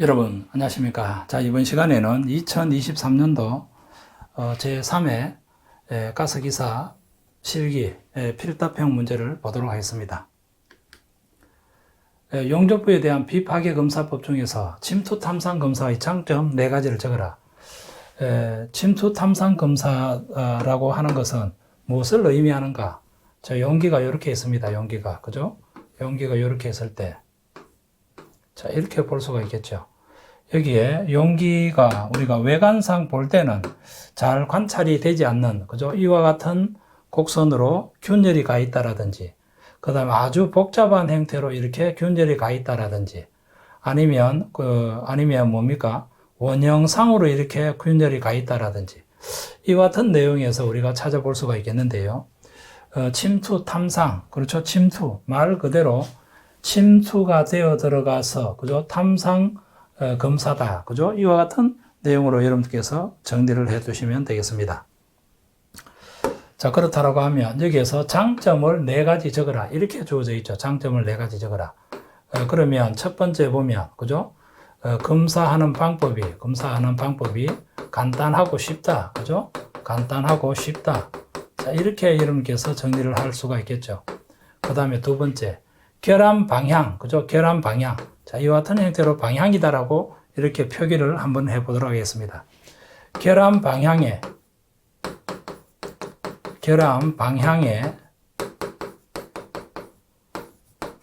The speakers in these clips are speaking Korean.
여러분 안녕하십니까? 자 이번 시간에는 2023년도 어, 제3회 에, 가스기사 실기 에, 필답형 문제를 보도록 하겠습니다. 에, 용접부에 대한 비파괴 검사법 중에서 침투 탐상 검사의 장점 네 가지를 적어라. 에, 침투 탐상 검사라고 하는 것은 무엇을 의미하는가? 자 용기가 이렇게 있습니다 용기가. 그죠? 용기가 이렇게 있을 때. 자, 이렇게 볼 수가 있겠죠. 여기에 용기가 우리가 외관상 볼 때는 잘 관찰이 되지 않는, 그죠? 이와 같은 곡선으로 균열이 가 있다라든지, 그 다음에 아주 복잡한 형태로 이렇게 균열이 가 있다라든지, 아니면, 그, 아니면 뭡니까? 원형상으로 이렇게 균열이 가 있다라든지, 이와 같은 내용에서 우리가 찾아볼 수가 있겠는데요. 어, 침투 탐상, 그렇죠? 침투. 말 그대로 침투가 되어 들어가서 그죠 탐상 어, 검사다 그죠 이와 같은 내용으로 여러분께서 정리를 해 두시면 되겠습니다. 자 그렇다라고 하면 여기에서 장점을 네 가지 적어라 이렇게 주어져 있죠. 장점을 네 가지 적어라. 어, 그러면 첫 번째 보면 그죠 어, 검사하는 방법이 검사하는 방법이 간단하고 쉽다 그죠 간단하고 쉽다. 자 이렇게 여러분께서 정리를 할 수가 있겠죠. 그 다음에 두 번째 결함 방향, 그죠? 결함 방향. 자, 이와 같은 형태로 방향이다라고 이렇게 표기를 한번 해보도록 하겠습니다. 결함 방향에, 결함 방향에,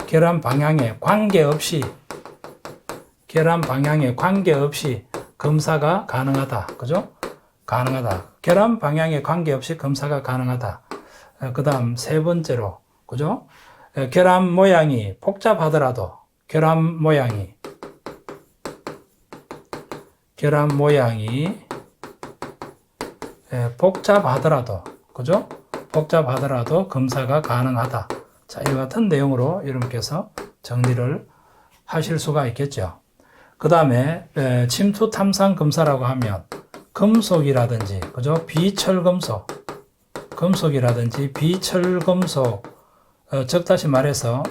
결함 방향에 관계없이, 결함 방향에 관계없이 검사가 가능하다. 그죠? 가능하다. 결함 방향에 관계없이 검사가 가능하다. 그 다음 세 번째로, 그죠? 결함 모양이 복잡하더라도 결함 모양이 결함 모양이 복잡하더라도 그죠? 복잡하더라도 검사가 가능하다. 자, 이 같은 내용으로 여러분께서 정리를 하실 수가 있겠죠. 그 다음에 침투 탐상 검사라고 하면 금속이라든지 그죠? 비철 금속 금속이라든지 비철 금속 어, 즉 다시 말해서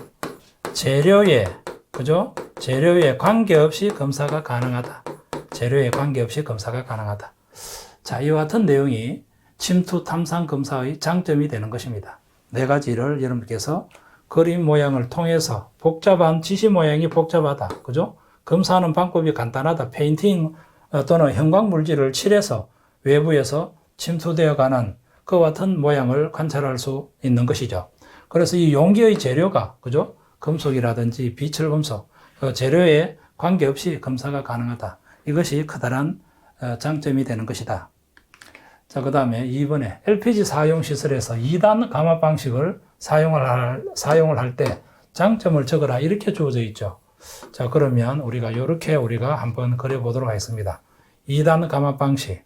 재료에 그죠? 재료에 관계없이 검사가 가능하다. 재료에 관계없이 검사가 가능하다. 자, 이와 같은 내용이 침투 탐상 검사의 장점이 되는 것입니다. 네 가지를 여러분께서 그림 모양을 통해서 복잡한 지시 모양이 복잡하다. 그죠? 검사하는 방법이 간단하다. 페인팅 어, 또는 형광 물질을 칠해서 외부에서 침투되어 가는 그와 같은 모양을 관찰할 수 있는 것이죠. 그래서 이 용기의 재료가 그죠? 금속이라든지 비철금속 그 재료에 관계없이 검사가 가능하다. 이것이 커다란 어, 장점이 되는 것이다. 자, 그 다음에 2번에 LPG 사용 시설에서 2단 감압 방식을 사용을 할, 사용을 할 때 장점을 적어라. 이렇게 주어져 있죠. 자, 그러면 우리가 이렇게 우리가 한번 그려보도록 하겠습니다. 2단 감압 방식.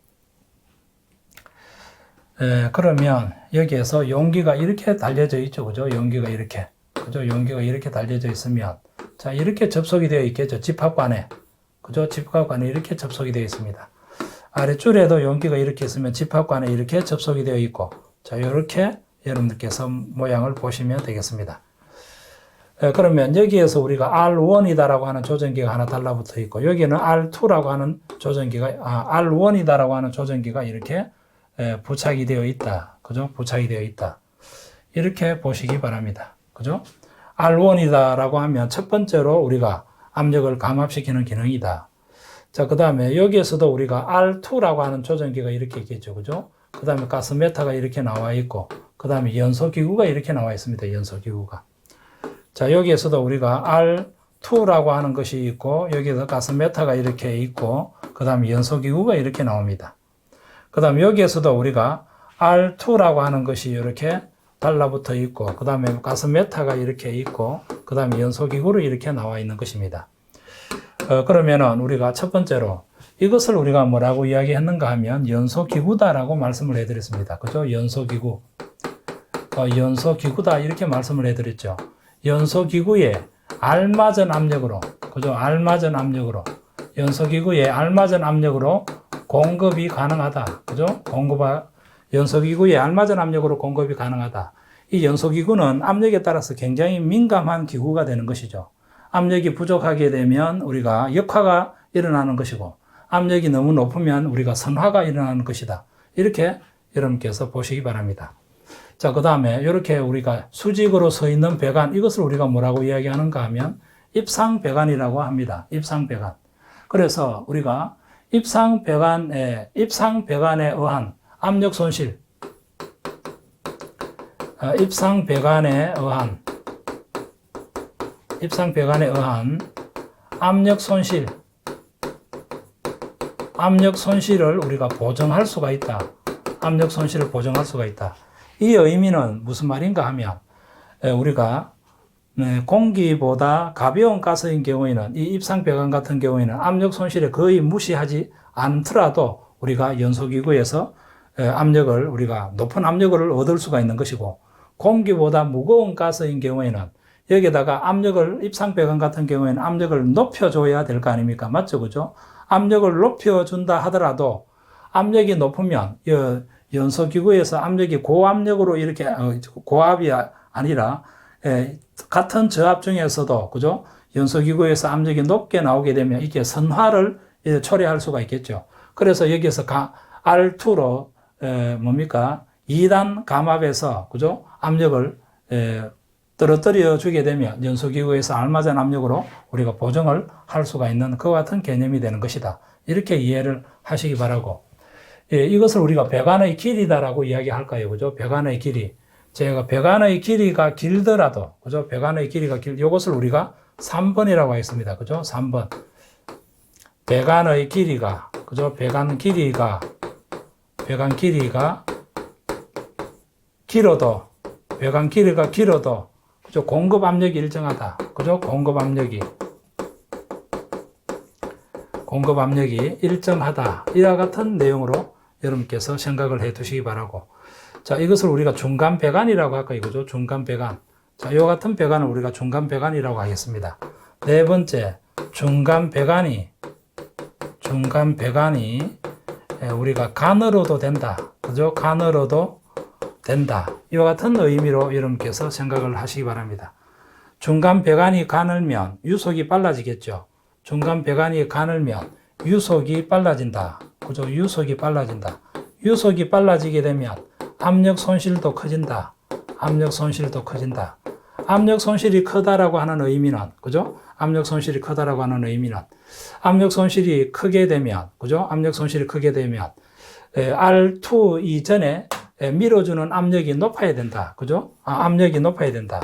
에, 그러면 여기에서 용기가 이렇게 달려져 있죠. 그죠? 용기가 이렇게. 그죠? 용기가 이렇게 달려져 있으면 자, 이렇게 접속이 되어 있겠죠. 집합관에. 그죠? 집합관에 이렇게 접속이 되어 있습니다. 아래줄에도 용기가 이렇게 있으면 집합관에 이렇게 접속이 되어 있고 자, 이렇게 여러분들께서 모양을 보시면 되겠습니다. 에, 그러면 여기에서 우리가 R1이다라고 하는 조전기가 하나 달라붙어 있고 여기는 R2라고 하는 조전기가 아, R1이다라고 하는 조전기가 이렇게 에, 부착이 되어 있다. 그죠? 부착이 되어 있다. 이렇게 보시기 바랍니다. 그죠? R1이다라고 하면 첫 번째로 우리가 압력을 감압시키는 기능이다. 자, 그 다음에 여기에서도 우리가 R2라고 하는 조전기가 이렇게 있겠죠. 그죠? 그 다음에 가스메타가 이렇게 나와 있고, 그 다음에 연소기구가 이렇게 나와 있습니다. 연소기구가. 자, 여기에서도 우리가 R2라고 하는 것이 있고, 여기에서 가스메타가 이렇게 있고, 그 다음에 연소기구가 이렇게 나옵니다. 그 다음에 여기에서도 우리가 R2라고 하는 것이 이렇게 달라붙어 있고, 그 다음에 가스메타가 이렇게 있고, 그 다음에 연소기구로 이렇게 나와 있는 것입니다. 어, 그러면은 우리가 첫 번째로 이것을 우리가 뭐라고 이야기했는가 하면 연소기구다라고 말씀을 해드렸습니다. 그죠? 연소기구. 어, 연소기구다 이렇게 말씀을 해드렸죠. 연소기구에 알맞은 압력으로, 그죠? 알맞은 압력으로, 연소기구에 알맞은 압력으로 공급이 가능하다. 그죠? 공급, 연소기구에 알맞은 압력으로 공급이 가능하다. 이 연소기구는 압력에 따라서 굉장히 민감한 기구가 되는 것이죠. 압력이 부족하게 되면 우리가 역화가 일어나는 것이고 압력이 너무 높으면 우리가 선화가 일어나는 것이다. 이렇게 여러분께서 보시기 바랍니다. 자, 그 다음에 이렇게 우리가 수직으로 서 있는 배관, 이것을 우리가 뭐라고 이야기하는가 하면 입상 배관이라고 합니다. 입상 배관. 그래서 우리가 입상배관에, 입상배관에 의한 압력 손실, 어, 입상배관에 의한, 입상배관에 의한 압력 손실, 압력 손실을 우리가 보정할 수가 있다. 압력 손실을 보정할 수가 있다. 이 의미는 무슨 말인가 하면 에, 우리가 네, 공기보다 가벼운 가스인 경우에는 이 입상배관 같은 경우에는 압력 손실에 거의 무시하지 않더라도 우리가 연소기구에서 에, 압력을 우리가 높은 압력을 얻을 수가 있는 것이고 공기보다 무거운 가스인 경우에는 여기에다가 압력을 입상배관 같은 경우에는 압력을 높여줘야 될 거 아닙니까? 맞죠? 그죠? 압력을 높여준다 하더라도 압력이 높으면 여- 연소기구에서 압력이 고압력으로 이렇게 어, 고압이 아- 아니라 에, 같은 저압 중에서도 그죠? 연소기구에서 압력이 높게 나오게 되면 이게 선화를 예, 초래할 수가 있겠죠. 그래서 여기에서 가, R2로 에, 뭡니까? 2단 감압에서 그죠? 압력을 에, 떨어뜨려 주게 되면 연소기구에서 알맞은 압력으로 우리가 보정을 할 수가 있는 그와 같은 개념이 되는 것이다. 이렇게 이해를 하시기 바라고. 예, 이것을 우리가 배관의 길이다라고 이야기할까요? 그죠? 배관의 길이. 제가 배관의 길이가 길더라도, 그죠? 배관의 길이가 길, 이것을 우리가 3번이라고 하겠습니다. 그죠? 3번. 배관의 길이가, 그죠? 배관 길이가, 배관 길이가 길어도, 배관 길이가 길어도, 그죠? 공급 압력이 일정하다. 그죠? 공급 압력이. 공급 압력이 일정하다. 이와 같은 내용으로 여러분께서 생각을 해 두시기 바라고. 자, 이것을 우리가 중간 배관이라고 할까 이거죠. 중간 배관. 자, 이와 같은 배관을 우리가 중간 배관이라고 하겠습니다. 네 번째, 중간 배관이, 중간 배관이 에, 우리가 간으로도 된다. 그죠? 간으로도 된다. 이와 같은 의미로 여러분께서 생각을 하시기 바랍니다. 중간 배관이 가늘면 유속이 빨라지겠죠. 중간 배관이 가늘면 유속이 빨라진다. 그죠? 유속이 빨라진다. 유속이 빨라지게 되면 압력 손실도 커진다. 압력 손실도 커진다. 압력 손실이 크다라고 하는 의미는, 그죠? 압력 손실이 크다라고 하는 의미는, 압력 손실이 크게 되면, 그죠? 압력 손실이 크게 되면, 에, R2 이전에 에, 밀어주는 압력이 높아야 된다. 그죠? 아, 압력이 높아야 된다.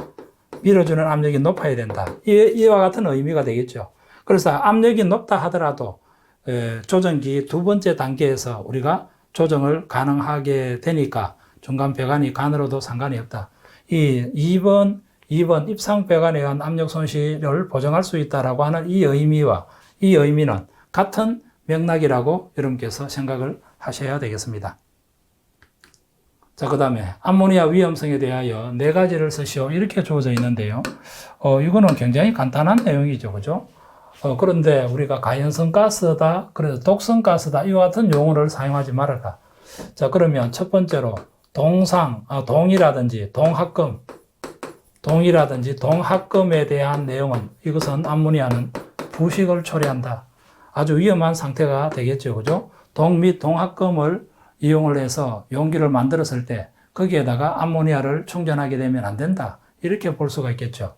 밀어주는 압력이 높아야 된다. 이, 이와 같은 의미가 되겠죠. 그래서 압력이 높다 하더라도 에, 조정기 두 번째 단계에서 우리가 조정을 가능하게 되니까 중간 배관이 간으로도 상관이 없다. 이 2번, 2번 입상 배관에 의한 압력 손실을 보정할 수 있다라고 하는 이 의미와 이 의미는 같은 맥락이라고 여러분께서 생각을 하셔야 되겠습니다. 자, 그 다음에 암모니아 위험성에 대하여 네 가지를 쓰시오. 이렇게 주어져 있는데요. 어, 이거는 굉장히 간단한 내용이죠. 그죠? 어, 그런데 우리가 가연성 가스다, 그래서 독성 가스다, 이와 같은 용어를 사용하지 말아라. 자, 그러면 첫 번째로 동상, 아, 동이라든지 동합금, 동이라든지 동합금에 대한 내용은 이것은 암모니아는 부식을 초래한다. 아주 위험한 상태가 되겠죠. 그죠? 동 및 동합금을 이용을 해서 용기를 만들었을 때 거기에다가 암모니아를 충전하게 되면 안 된다. 이렇게 볼 수가 있겠죠.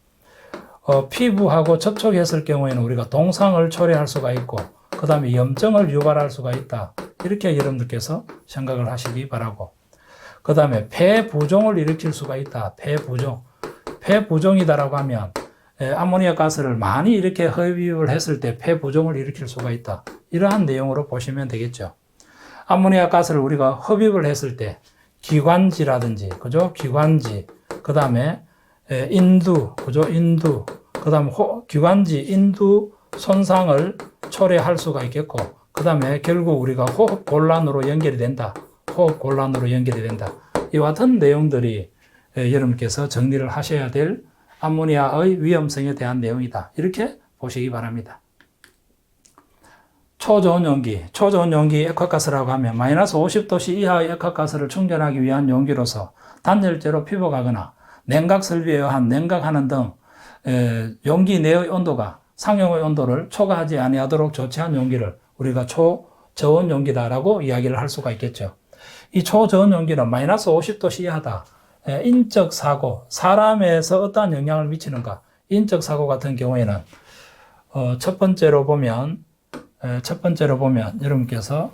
어, 피부하고 접촉했을 경우에는 우리가 동상을 초래할 수가 있고, 그 다음에 염증을 유발할 수가 있다. 이렇게 여러분들께서 생각을 하시기 바라고. 그 다음에 폐부종을 일으킬 수가 있다. 폐부종. 폐부종이다라고 하면, 에, 암모니아 가스를 많이 이렇게 흡입을 했을 때 폐부종을 일으킬 수가 있다. 이러한 내용으로 보시면 되겠죠. 암모니아 가스를 우리가 흡입을 했을 때 기관지라든지, 그죠? 기관지, 그 다음에 인두, 그죠? 인두, 그 다음에 기관지, 인두 손상을 초래할 수가 있겠고, 그 다음에 결국 우리가 호흡 곤란으로 연결이 된다. 호흡 곤란으로 연결이 된다. 이와 같은 내용들이 에, 여러분께서 정리를 하셔야 될 암모니아의 위험성에 대한 내용이다. 이렇게 보시기 바랍니다. 초저온 용기, 초저온 용기 액화가스라고 하면 마이너스 50도씨 이하의 액화가스를 충전하기 위한 용기로서 단열재로 피복하거나 냉각 설비에 의한 냉각하는 등 에, 용기 내의 온도가 상용의 온도를 초과하지 아니하도록 조치한 용기를 우리가 초저온 용기다라고 이야기를 할 수가 있겠죠. 이 초저온 용기는 마이너스 50도 이하다. 에, 인적 사고, 사람에서 어떠한 영향을 미치는가? 인적 사고 같은 경우에는 어, 첫 번째로 보면 에, 첫 번째로 보면 여러분께서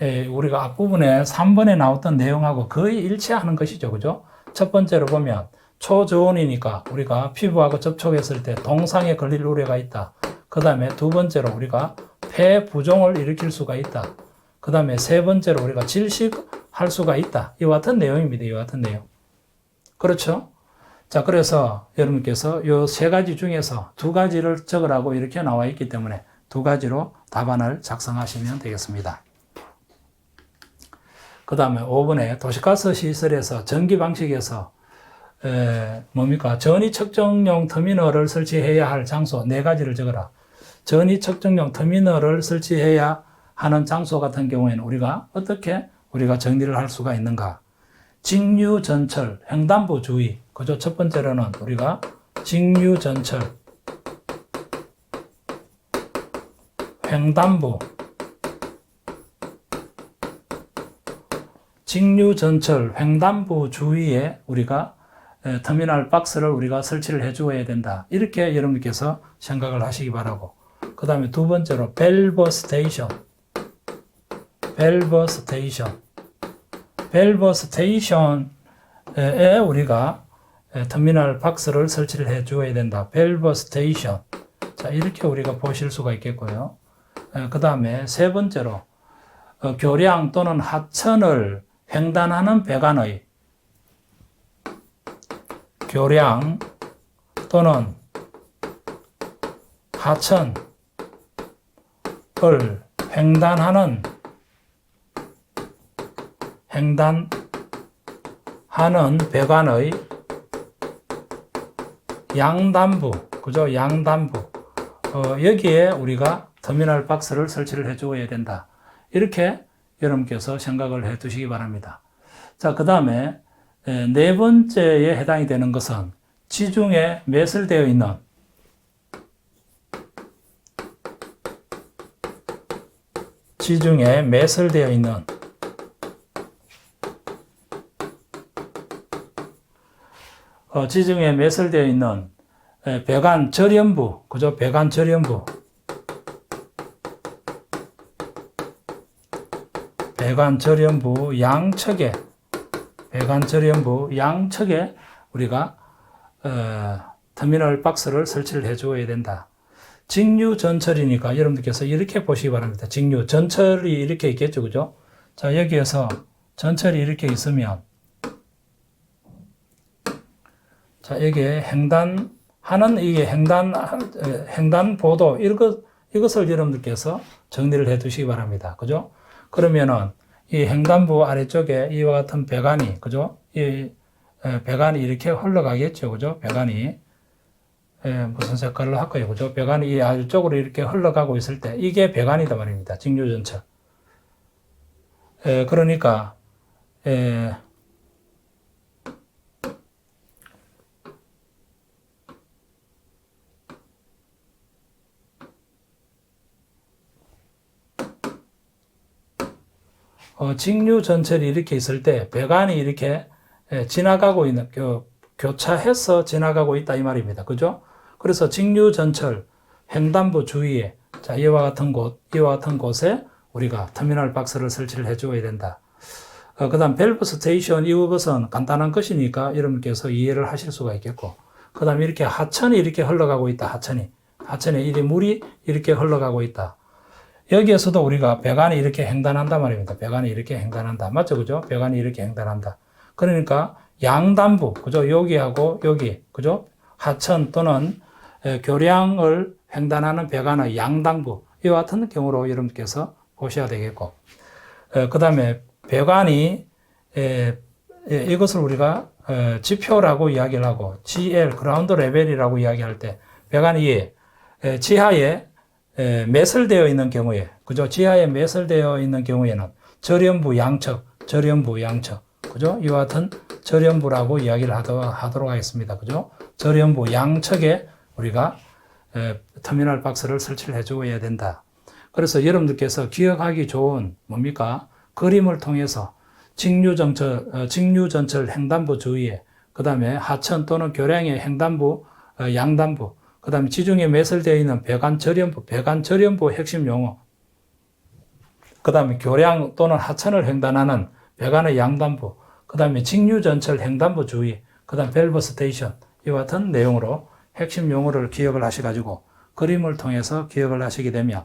에, 우리가 앞부분에 3번에 나왔던 내용하고 거의 일치하는 것이죠. 그죠? 첫 번째로 보면 초저온이니까 우리가 피부하고 접촉했을 때 동상에 걸릴 우려가 있다. 그 다음에 두 번째로 우리가 폐 부종을 일으킬 수가 있다. 그 다음에 세 번째로 우리가 질식할 수가 있다. 이와 같은 내용입니다. 이와 같은 내용. 그렇죠? 자, 그래서 여러분께서 이세 가지 중에서 두 가지를 적으라고 이렇게 나와 있기 때문에 두 가지로 답안을 작성하시면 되겠습니다. 그 다음에 5번에 도시가스 시설에서 전기 방식에서 에, 뭡니까? 전위 측정용 터미널을 설치해야 할 장소 네 가지를 적어라. 전위 측정용 터미널을 설치해야 하는 장소 같은 경우에는 우리가 어떻게 우리가 정리를 할 수가 있는가? 직류 전철 횡단부 주의. 그죠? 첫 번째로는 우리가 직류 전철 횡단부 직류 전철 횡단부 주위에 우리가 에, 터미널 박스를 우리가 설치를 해 주어야 된다. 이렇게 여러분께서 생각을 하시기 바라고. 그 다음에 두 번째로 벨버 스테이션. 벨버 스테이션. 벨버 스테이션에 우리가 에, 터미널 박스를 설치를 해 주어야 된다. 벨버 스테이션. 자, 이렇게 우리가 보실 수가 있겠고요. 그 다음에 세 번째로 어, 교량 또는 하천을 횡단하는 배관의 교량 또는 하천을 횡단하는 횡단하는 배관의 양단부 그죠? 양단부. 어, 여기에 우리가 터미널 박스를 설치를 해 주어야 된다. 이렇게 여러분께서 생각을 해 두시기 바랍니다. 자, 그 다음에 네 번째에 해당이 되는 것은 지중해 매설되어 있는 지중해 매설되어 있는 지중해 매설되어 있는 에, 배관 절연부, 그죠? 배관 절연부. 배관 절연부 양측에 배관 절연부 양측에 우리가 어, 터미널 박스를 설치를 해 주어야 된다. 직류 전철이니까 여러분들께서 이렇게 보시기 바랍니다. 직류 전철이 이렇게 있겠죠, 그죠? 자 여기에서 전철이 이렇게 있으면 자 여기에 횡단 하는 이게 횡단 횡단 보도 이것 이것을 여러분들께서 정리를 해 두시기 바랍니다. 그죠? 그러면은 이 횡단부 아래쪽에 이와 같은 배관이 그죠? 이 에, 배관이 이렇게 흘러가겠죠, 그죠? 배관이 에, 무슨 색깔로 할까요, 그죠? 배관이 이 아래쪽으로 이렇게 흘러가고 있을 때 이게 배관이다 말입니다. 직류 전철. 에, 그러니까 에, 어, 직류 전철이 이렇게 있을 때 배관이 이렇게 예, 지나가고 있는 교, 교차해서 지나가고 있다 이 말입니다. 그죠? 그래서 직류 전철 횡단부 주위에 자 이와 같은 곳 이와 같은 곳에 우리가 터미널 박스를 설치를 해 주어야 된다. 어, 그 다음 밸브 스테이션 이것은 간단한 것이니까 여러분께서 이해를 하실 수가 있겠고 그 다음 이렇게 하천이 이렇게 흘러가고 있다. 하천이 하천에 이 물이 이렇게 흘러가고 있다. 여기에서도 우리가 배관이 이렇게 횡단한다 말입니다. 배관이 이렇게 횡단한다. 맞죠? 그죠? 배관이 이렇게 횡단한다. 그러니까 양단부, 그죠? 여기하고 여기, 그죠? 하천 또는 교량을 횡단하는 배관의 양단부, 이와 같은 경우로 여러분께서 보셔야 되겠고, 그 다음에 배관이, 이것을 우리가 지표라고 이야기를 하고, GL, 그라운드 레벨이라고 이야기할 때, 배관이 지하에 매설되어 있는 경우에, 그죠? 지하에 매설되어 있는 경우에는 절연부 양측, 절연부 양측, 그죠? 이와 같은 절연부라고 이야기를 하도록 하겠습니다. 그죠? 절연부 양측에 우리가 에, 터미널 박스를 설치를 해줘야 된다. 그래서 여러분들께서 기억하기 좋은 뭡니까? 그림을 통해서 직류전철, 어, 직류전철 횡단부 주위에 그 다음에 하천 또는 교량의 횡단부, 어, 양단부, 그 다음에 지중해 매설되어 있는 배관 절연부, 배관 절연부 핵심 용어, 그 다음에 교량 또는 하천을 횡단하는 배관의 양단부, 그 다음에 직류전철 횡단부 주위, 그 다음 밸브 스테이션, 이와 같은 내용으로 핵심 용어를 기억을 하셔가지고 그림을 통해서 기억을 하시게 되면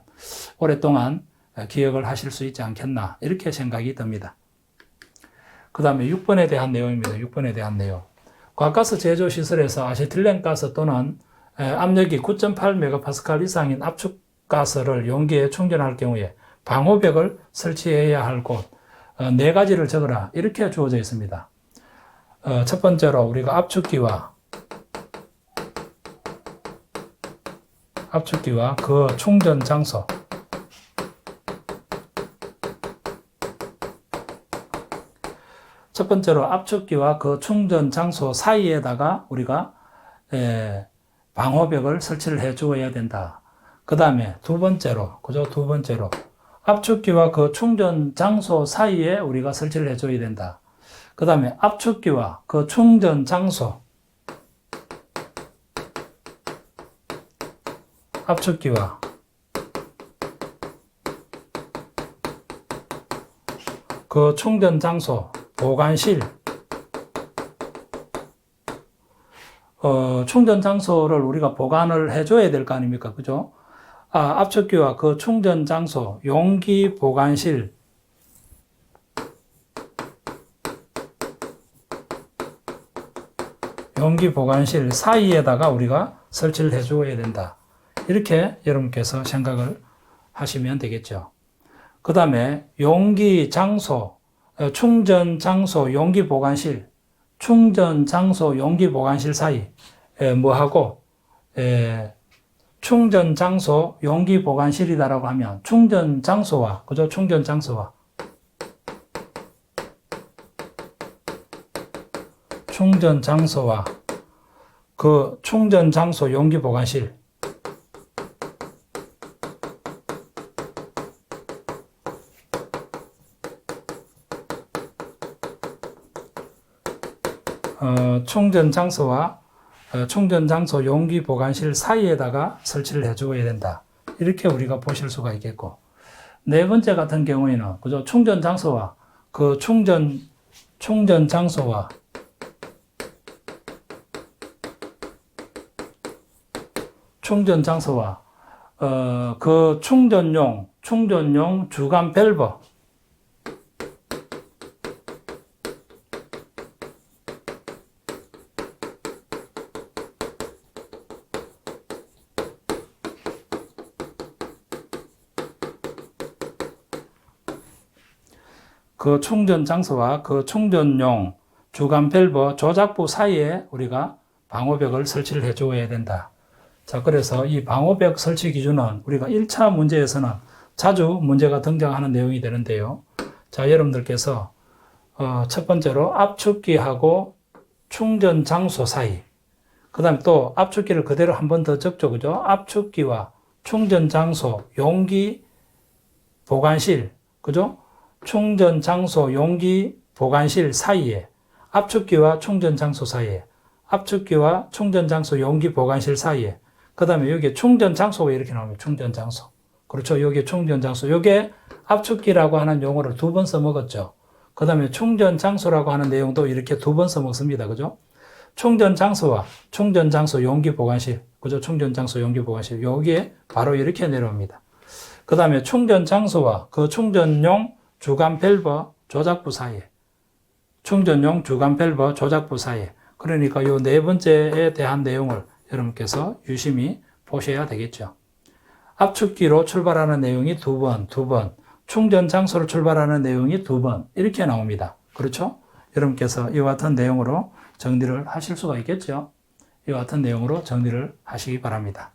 오랫동안 기억을 하실 수 있지 않겠나, 이렇게 생각이 듭니다. 그 다음에 6번에 대한 내용입니다. 6번에 대한 내용. 과가스 제조 시설에서 아세틸렌가스 또는 에, 압력이 9.8메가파스칼 이상인 압축 가스를 용기에 충전할 경우에 방호벽을 설치해야 할 곳, 어, 네 가지를 적어라. 이렇게 주어져 있습니다. 어, 첫 번째로 우리가 압축기와 압축기와 그 충전 장소, 첫 번째로 압축기와 그 충전 장소 사이에다가 우리가 에, 방호벽을 설치를 해 주어야 된다. 그 다음에 두 번째로, 그죠? 두 번째로 압축기와 그 충전 장소 사이에 우리가 설치를 해 줘야 된다. 그 다음에 압축기와 그 충전 장소, 압축기와 그 충전 장소, 보관실, 어, 충전 장소를 우리가 보관을 해줘야 될 거 아닙니까? 그죠? 아, 압축기와 그 충전 장소, 용기 보관실, 용기 보관실 사이에다가 우리가 설치를 해줘야 된다. 이렇게 여러분께서 생각을 하시면 되겠죠. 그 다음에 용기 장소, 어, 충전 장소, 용기 보관실, 충전 장소, 용기 보관실 사이, 에, 뭐하고, 에, 충전 장소, 용기 보관실이다라고 하면 충전 장소와, 그죠? 충전 장소와 충전 장소와 그 충전 장소, 용기 보관실 어, 충전 장소와 어, 충전 장소 용기 보관실 사이에다가 설치를 해줘야 된다. 이렇게 우리가 보실 수가 있겠고 네 번째 같은 경우에는 그죠 충전 장소와 그 충전 충전 장소와 충전 장소와 어, 그 충전용 충전용 주간 밸브 그 충전 장소와 그 충전용 주간 밸브 조작부 사이에 우리가 방호벽을 설치를 해 줘야 된다. 자, 그래서 이 방호벽 설치 기준은 우리가 1차 문제에서는 자주 문제가 등장하는 내용이 되는데요. 자, 여러분들께서 어, 첫 번째로 압축기하고 충전 장소 사이. 그 다음에 또 압축기를 그대로 한 번 더 적죠. 그죠? 압축기와 충전 장소, 용기, 보관실. 그죠? 충전 장소, 용기, 보관실 사이에 압축기와 충전 장소 사이에 압축기와 충전 장소, 용기, 보관실 사이에 그 다음에 여기 충전 장소가 이렇게 나옵니다. 충전 장소. 그렇죠. 여기 충전 장소. 요게 압축기라고 하는 용어를 두 번 써먹었죠. 그 다음에 충전 장소라고 하는 내용도 이렇게 두 번 써먹습니다. 그죠? 충전 장소와 충전 장소 용기 보관실. 그죠? 충전 장소 용기 보관실. 여기에 바로 이렇게 내려옵니다. 그 다음에 충전 장소와 그 충전용 주간 밸브 조작부 사이에 충전용 주간 밸브 조작부 사이에 그러니까 요 네 번째에 대한 내용을 여러분께서 유심히 보셔야 되겠죠. 압축기로 출발하는 내용이 두 번, 두 번, 충전 장소로 출발하는 내용이 두 번, 이렇게 나옵니다. 그렇죠? 여러분께서 이와 같은 내용으로 정리를 하실 수가 있겠죠? 이와 같은 내용으로 정리를 하시기 바랍니다.